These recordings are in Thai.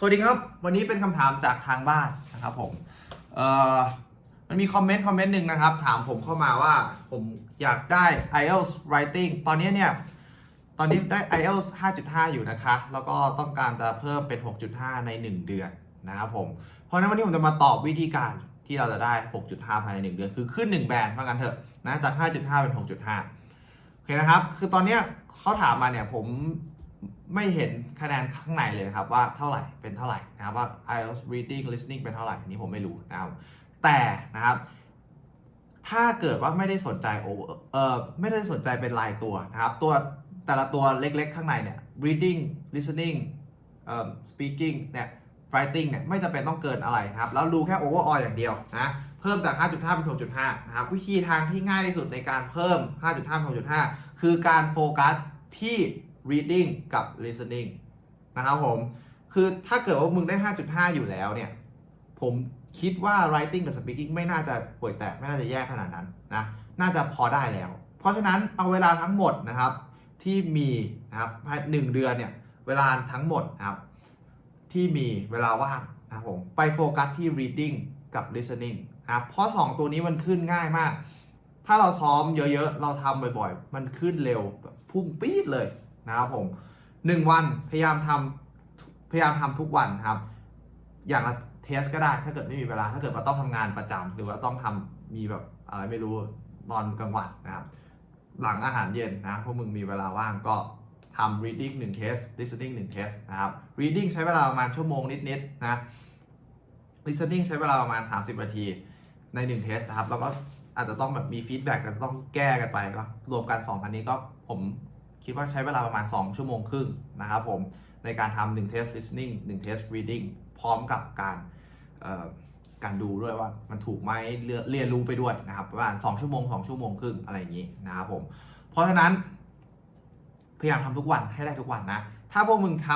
สวัสดีครับ วันนี้เป็นคำถามจากทางบ้านนะครับผมเอ่อมันมีคอมเมนต์คอมเมนต์หนึ่งนะครับ ถามผมเข้ามาว่าผมอยากได้ IELTS writing ตอนนี้เนี่ย ตอนนี้ได้ IELTS 5.5 อยู่นะคะ แล้วก็ต้องการจะเพิ่มเป็น 6.5 ใน 1 เดือนนะครับผม เพราะนั้นวันนี้ผมจะมาตอบวิธีการที่เราจะได้ 6.5 ภายใน 1 เดือน คือขึ้น 1 แบรนด์ว่างั้นเถอะนะ จาก 5.5 เป็น 6.5 โอเคนะครับ คือตอนนี้เขาถามมาเนี่ยผม ไม่เห็นคะแนนข้างในเลยนะครับว่าเท่าไหร่เป็นเท่าไหร่นะครับว่า IELTS reading listening เป็นเท่าไหร่นี้ผมไม่รู้นะครับแต่นะครับ ถ้าเกิดว่าไม่ได้สนใจ over เออไม่ได้สนใจเป็นรายตัวนะครับ ตัวแต่ละตัวเล็กๆ ข้างในเนี่ย reading listening เอ่อ speaking เนี่ย writing เนี่ยไม่จำเป็นต้องเกินอะไรนะครับ แล้วดูแค่ overall อย่างเดียวนะเพิ่มจาก 5.5 เป็น 6.5 นะครับ วิธีทางที่ง่ายที่สุดในการเพิ่ม 5.5 เป็น 6.5 คือการโฟกัสที่ reading กับ listening นะครับผม คือถ้าเกิดว่ามึงได้ 5.5 อยู่แล้วเนี่ย ผมคิดว่า writing กับ speaking ไม่น่าจะป่วยแตกไม่น่าจะแย่ขนาดนั้นนะ น่าจะพอได้แล้ว เพราะฉะนั้นเอาเวลาทั้งหมดนะครับ ที่มีนะครับหนึ่งเดือนเนี่ย เวลาทั้งหมดนะครับ ที่มีเวลาว่างนะครับผม ไปโฟกัสที่ reading กับ listening นะครับ เพราะ 2 ตัวนี้มันขึ้นง่ายมาก ถ้าเราซ้อมเยอะๆ เราทำบ่อยๆ มันขึ้นเร็วพุ่งปี๊ดเลย นะครับผม1วันพยายามทำพยายามทำทุกวันครับ อย่างละเทสก็ได้ถ้าเกิดไม่มีเวลาถ้าเกิดว่าต้องทำงานประจำหรือว่าต้องทำมีแบบอะไรไม่รู้ตอนกลางวันนะครับ หลังอาหารเย็นนะพวกมึงมีเวลาว่างก็ทำ reading 1 test listening 1 test นะครับ reading ใช้เวลาประมาณชั่วโมงนิดๆนะ listening ใช้เวลาประมาณ 30 นาทีใน 1 test นะครับ แล้วก็อาจจะต้องแบบมี feedback กันต้องแก้กันไปก็รวมกัน 2 อันนี้ก็ผม คิดว่าใช้เวลาประมาณ 2 ชั่วโมงครึ่งนะครับผม ในการทำ1 test listening 1 test reading พร้อมกับการการดูด้วยว่ามันถูกไหมเรียนรู้ไปด้วยนะครับประมาณ 2 ชั่วโมง 2 ชั่วโมงครึ่งอะไรอย่างนี้นะครับผม เพราะฉะนั้น พยายามทำทุกวันให้ได้ทุกวันนะ ถ้าพวกมึงท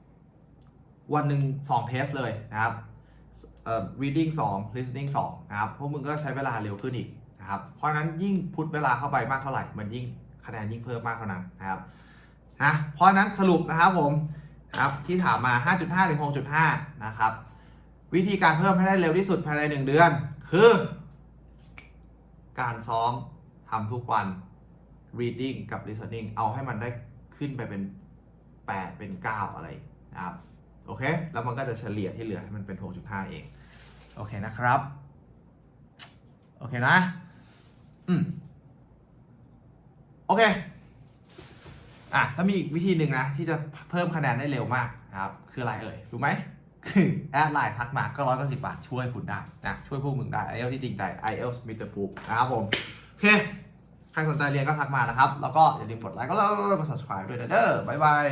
ำวันหนึ่ง2 test เลยนะครับเอ่อ reading 2 listening 2นะครับ พวกมึงก็ใช้เวลาเร็วขึ้นอีกนะครับ เพราะฉะนั้นยิ่งพุทเวลาเข้าไปมากเท่าไหร่ มันยิ่ง คะแนนยิ่งเพิ่มมากเท่านั้นนะครับนะเพราะนั้นสรุปนะครับผมครับที่ถามมา 5.5 ถึง 6.5 นะครับ วิธีการเพิ่มให้ได้เร็วที่สุดภายใน 1 เดือน คือ การซ้อมทำทุกวัน reading กับ listening เอาให้มันได้ขึ้นไปเป็น 8 เป็น 9 อะไรนะครับ โอเค แล้วมันก็จะเฉลี่ยที่เหลือให้มันเป็น 6.5 เอง โอเคนะครับ โอเคนะ อืม โอเค อะถ้ามีอีกวิธีหนึ่งนะ ที่จะเพิ่มคะแนนได้เร็วมากนะครับ คืออะไรเอ่ย รู้ไหมคือแอดไลน์ทักมาก็ร้อยก็สิบบาท ช่วยคุณได้นะ ช่วยพวกมึงได้ไอเอลที่จริงใจ IELTS Mr. Poop นะครับผม โอเค ใครสนใจเรียนก็ทักมานะครับ แล้วก็อย่าลืมกดไลค์ก็แลยมา subscribe ด้วยนะเด้อบ๊ายบาย